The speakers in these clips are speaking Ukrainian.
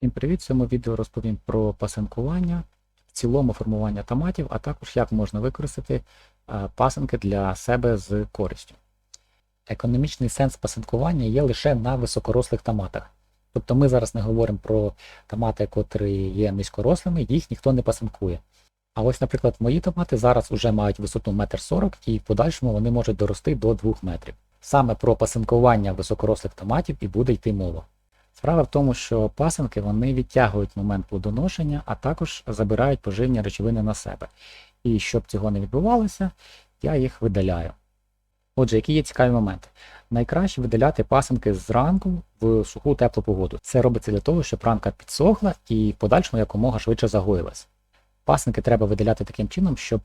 Всім привіт! В цьому відео розповім про пасинкування, в цілому формування томатів, а також як можна використати е, пасинки для себе з користю. Економічний сенс пасинкування є лише на високорослих томатах. Тобто ми зараз не говоримо про томати, котрі є низькорослими, їх ніхто не пасинкує. А ось, наприклад, мої томати зараз вже мають висоту 1,40 м і в подальшому вони можуть дорости до 2 метрів. Саме про пасинкування високорослих томатів і буде йти мова. Справа в тому, що пасинки вони відтягують момент плодоношення, а також забирають поживні речовини на себе. І щоб цього не відбувалося, я їх видаляю. Отже, які є цікаві моменти? Найкраще видаляти пасинки зранку в суху теплу погоду. Це робиться для того, щоб ранка підсохла і в подальшому якомога швидше загоїлась. Пасинки треба видаляти таким чином, щоб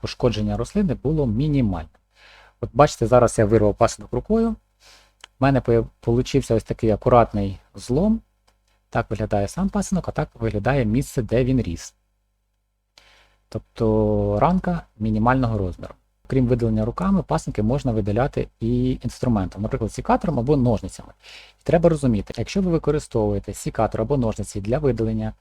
пошкодження рослини було мінімальне. От бачите, зараз я вирвав пасинок рукою. У мене получився ось такий акуратний злом. Так виглядає сам пасинок, а так виглядає місце, де він ріс. Тобто ранка мінімального розміру. Крім видалення руками, пасинки можна видаляти і інструментом, наприклад, сікатором або ножницями. І треба розуміти, якщо ви використовуєте сікатор або ножниці для видалення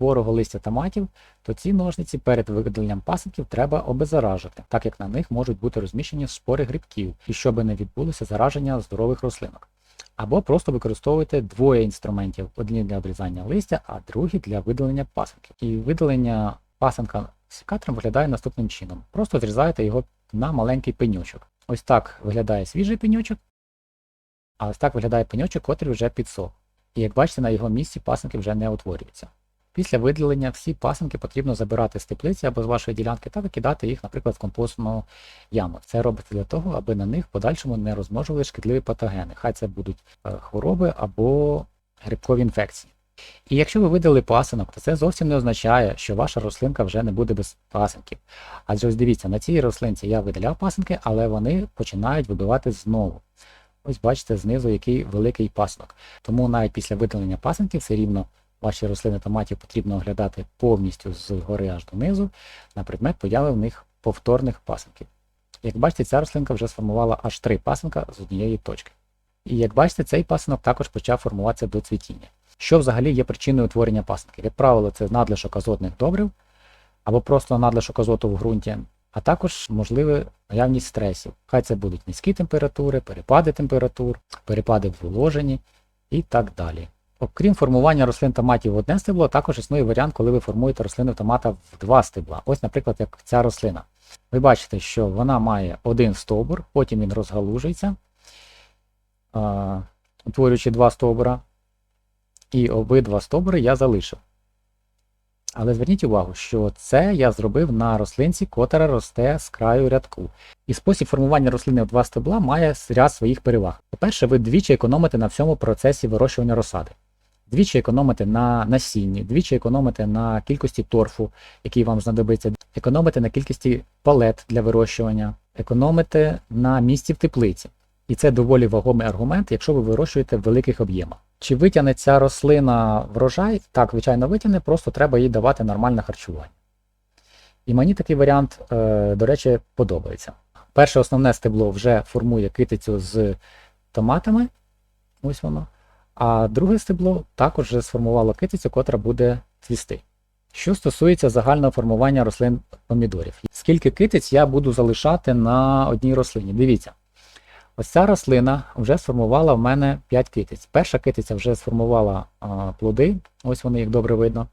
хворого листя томатів, то ці ножниці перед видаленням пасинків треба обеззаражити, так як на них можуть бути розміщені спори грибків, і щоб не відбулося зараження здорових рослинок. Або просто використовуйте двоє інструментів: один для обрізання листя, а другий для видалення пасинків. І видалення пасинка сікатором виглядає наступним чином. Просто зрізаєте його на маленький пеньочок. Ось так виглядає свіжий пеньочок, а ось так виглядає пеньочок, котрий вже підсох. І як бачите, на його місці пасинки вже не утворюються. Після видалення всі пасинки потрібно забирати з теплиці або з вашої ділянки та викидати їх, наприклад, в компостну яму. Це робиться для того, аби на них в подальшому не розмножували шкідливі патогени. Хай це будуть е, хвороби або грибкові інфекції. І якщо ви видали пасинок, то це зовсім не означає, що ваша рослинка вже не буде без пасинків. Адже ось дивіться, на цій рослинці я видаляв пасинки, але вони починають вибивати знову. Ось бачите знизу який великий пасинок. Тому навіть після видалення пасинків все рівно ваші рослини томатів потрібно оглядати повністю з гори аж донизу на предмет появи в них повторних пасинків. Як бачите, ця рослинка вже сформувала аж три пасинка з однієї точки. І як бачите, цей пасинок також почав формуватися до цвітіння. Що взагалі є причиною утворення пасинків? Як правило, це надлишок азотних добрив або просто надлишок азоту в ґрунті, а також можливе наявність стресів. Хай це будуть низькі температури, перепади температур, перепади в вложенні і так далі. Окрім формування рослин томатів в одне стебло, також існує варіант, коли ви формуєте рослину томата в два стебла. Ось, наприклад, як ця рослина. Ви бачите, що вона має один стовбур, потім він розгалужується, утворюючи два стовбура. І обидва стовбури я залишив. Але зверніть увагу, що це я зробив на рослинці, котра росте з краю рядку. І спосіб формування рослини в два стебла має ряд своїх переваг. По-перше, ви двічі економите на всьому процесі вирощування розсади. Двічі економите на насінні, двічі економите на кількості торфу, який вам знадобиться, економите на кількості палет для вирощування, економите на місці в теплиці. І це доволі вагомий аргумент, якщо ви вирощуєте в великих об'ємах. Чи витягне ця рослина врожай? Так, звичайно, витягне, просто треба їй давати нормальне харчування. І мені такий варіант, е, до речі, подобається. Перше основне стебло вже формує китицю з томатами. Ось воно. А друге стебло також вже сформувало китицю, котра буде цвісти. Що стосується загального формування рослин помідорів. Скільки китиць я буду залишати на одній рослині? Дивіться. Ось ця рослина вже сформувала в мене 5 китиць. Перша китиця вже сформувала а, плоди, ось вони їх добре видно.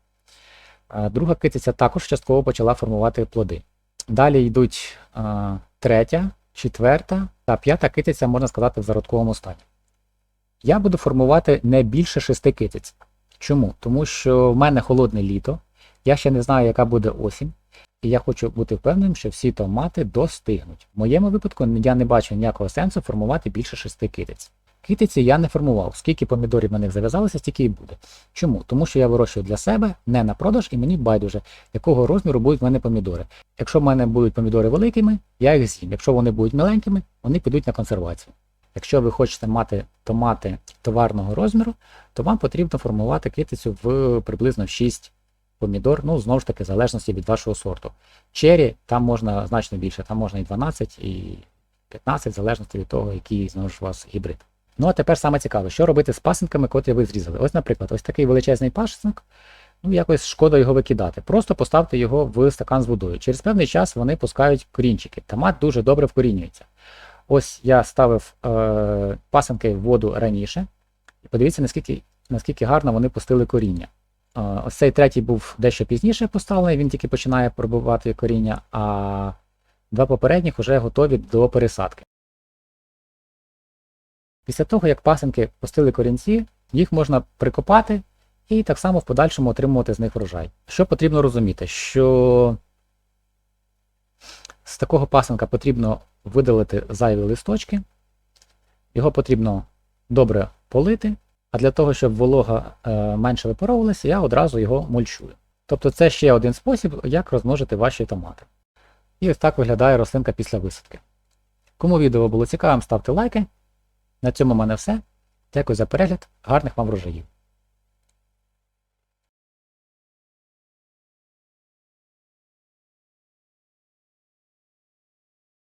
А, друга китиця також частково почала формувати плоди. Далі йдуть а, третя, четверта та п'ята китиця, можна сказати, в зародковому стані. Я буду формувати не більше 6 китиць. Чому? Тому що в мене холодне літо, я ще не знаю, яка буде осінь. І я хочу бути впевненим, що всі томати достигнуть. В моєму випадку я не бачу ніякого сенсу формувати більше шести китиць. Китиці я не формував, скільки помідорів на них зав'язалося, стільки і буде. Чому? Тому що я вирощую для себе, не на продаж, і мені байдуже, якого розміру будуть в мене помідори. Якщо в мене будуть помідори великими, я їх з'їм. Якщо вони будуть маленькими, вони підуть на консервацію. Якщо ви хочете мати томати товарного розміру, то вам потрібно формувати китицю в приблизно 6 помідор, ну, знову ж таки, в залежності від вашого сорту. Чері, там можна значно більше, там можна і 12, і 15, в залежності від того, який знову ж у вас гібрид. Ну а тепер саме цікаве, що робити з пасинками, котрі ви зрізали. Ось, наприклад, ось такий величезний пасинок, ну якось шкода його викидати. Просто поставте його в стакан з водою. Через певний час вони пускають корінчики. Томат дуже добре вкорінюється. Ось я ставив е, пасинки в воду раніше. І подивіться, наскільки, наскільки гарно вони пустили коріння. Е, ось цей третій був дещо пізніше поставлений, він тільки починає пробувати коріння, а два попередніх вже готові до пересадки. Після того, як пасинки пустили корінці, їх можна прикопати і так само в подальшому отримувати з них врожай. Що потрібно розуміти, що з такого пасинка потрібно видалити зайві листочки, його потрібно добре полити, а для того, щоб волога е, менше випаровувалася, я одразу його мульчую. Тобто це ще один спосіб, як розмножити ваші томати. І ось так виглядає рослинка після висадки. Кому відео було цікавим, ставте лайки. На цьому в мене все. Дякую за перегляд, гарних вам врожаїв!